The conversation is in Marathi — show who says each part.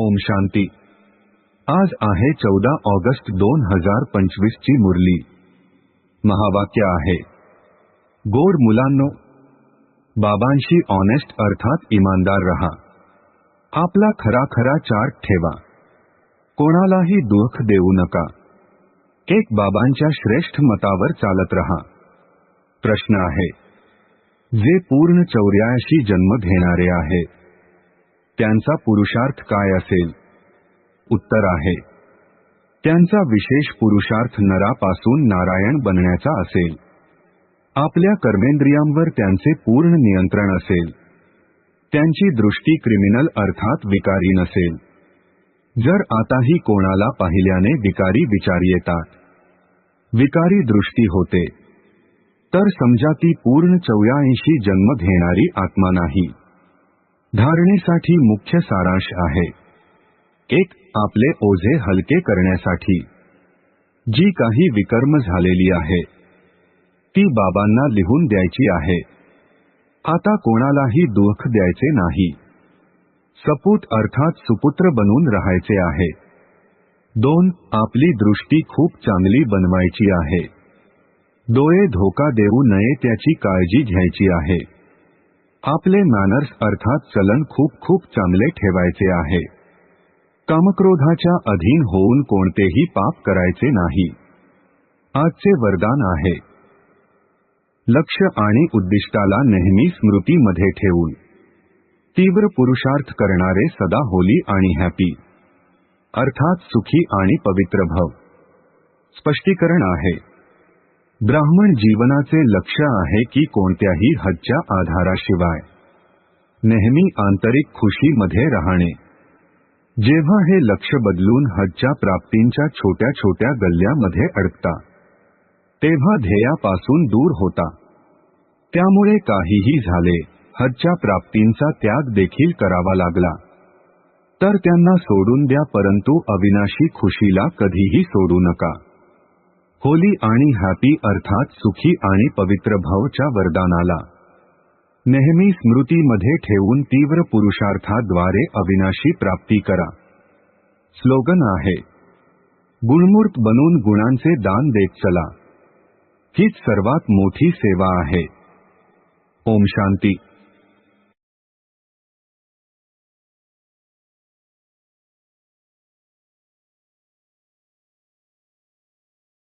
Speaker 1: ओम शांती. आज आहे चौदा ऑगस्ट दोन हजार पंचवीस ची मुरली. महावाक्य आहे. गोड मुलांनो बाबांशी ऑनेस्ट अर्थात इमानदार रहा. आपला खरा खरा चार्ट ठेवा. कोणालाही दुःख देऊ नका. एक बाबांच्या श्रेष्ठ मतावर चालत रहा. प्रश्न आहे. जे पूर्ण चौऱ्याऐंशी जन्म घेणारे आहेत त्यांचा पुरुषार्थ काय असेल? उत्तर आहे. त्यांचा विशेष पुरुषार्थ नरापासून नारायण बनण्याचा असेल. आपल्या कर्मेंद्रियांवर त्यांचे पूर्ण नियंत्रण असेल. त्यांची दृष्टी क्रिमिनल अर्थात विकारी नसेल. जर आताही कोणाला पाहिल्याने विकारी विचार येतात विकारी दृष्टी होते तर समजा ती पूर्ण चौऱ्याऐंशी जन्म घेणारी आत्मा नाही. धारणेसाठी मुख्य सारांश आहे. एक आपले ओझे हलके करण्यासाठी. जी काही विकर्म झालेली आहे ती बाबांना लिहून द्यायची आहे. आता कोणालाही दुःख द्यायचे नाही. सपूत अर्थात सुपुत्र बनून राहायचे आहे. दोन आपली दृष्टी खूप चांगली बनवायची आहे. डोळे धोका देऊ नये त्याची काळजी घ्यायची आहे. आपले मॅनर्स अर्थात चलन खूप खूप चांगले ठेवायचे आहे. कामक्रोधाच्या अधीन होऊन कोणतेही पाप करायचे नाही. आजचे वरदान आहे. लक्ष आणि उद्दिष्टाला नेहमी स्मृतीमध्ये ठेवून. तीव्र पुरुषार्थ करणारे सदा होली आणि हॅपी अर्थात सुखी आणि पवित्र भव. स्पष्टीकरण आहे. ब्राह्मण जीवनाचे लक्ष आहे की कोणत्याही हदच्या आधाराशिवाय. नेहमी आंतरिक खुशीमध्ये राहणे. जेव्हा हे लक्ष बदलून हजच्या प्राप्तींच्या छोट्या छोट्या गल्ल्यामध्ये अडकता तेव्हा ध्येयापासून दूर होता. त्यामुळे काहीही झाले हजच्या प्राप्तींचा त्याग देखील करावा लागला. तर त्यांना सोडून द्या परंतु अविनाशी खुशीला कधीही सोडू नका. होली आणि हॅपी अर्थात सुखी आणि पवित्र भावच्या वरदानाला. नेहमी स्मृतीमध्ये ठेवून तीव्र पुरुषार्थाद्वारे अविनाशी प्राप्ती करा. स्लोगन आहे गुणमूर्त बनून गुणांचे दान देत चला. हीच सर्वात मोठी सेवा आहे. ओम शांती.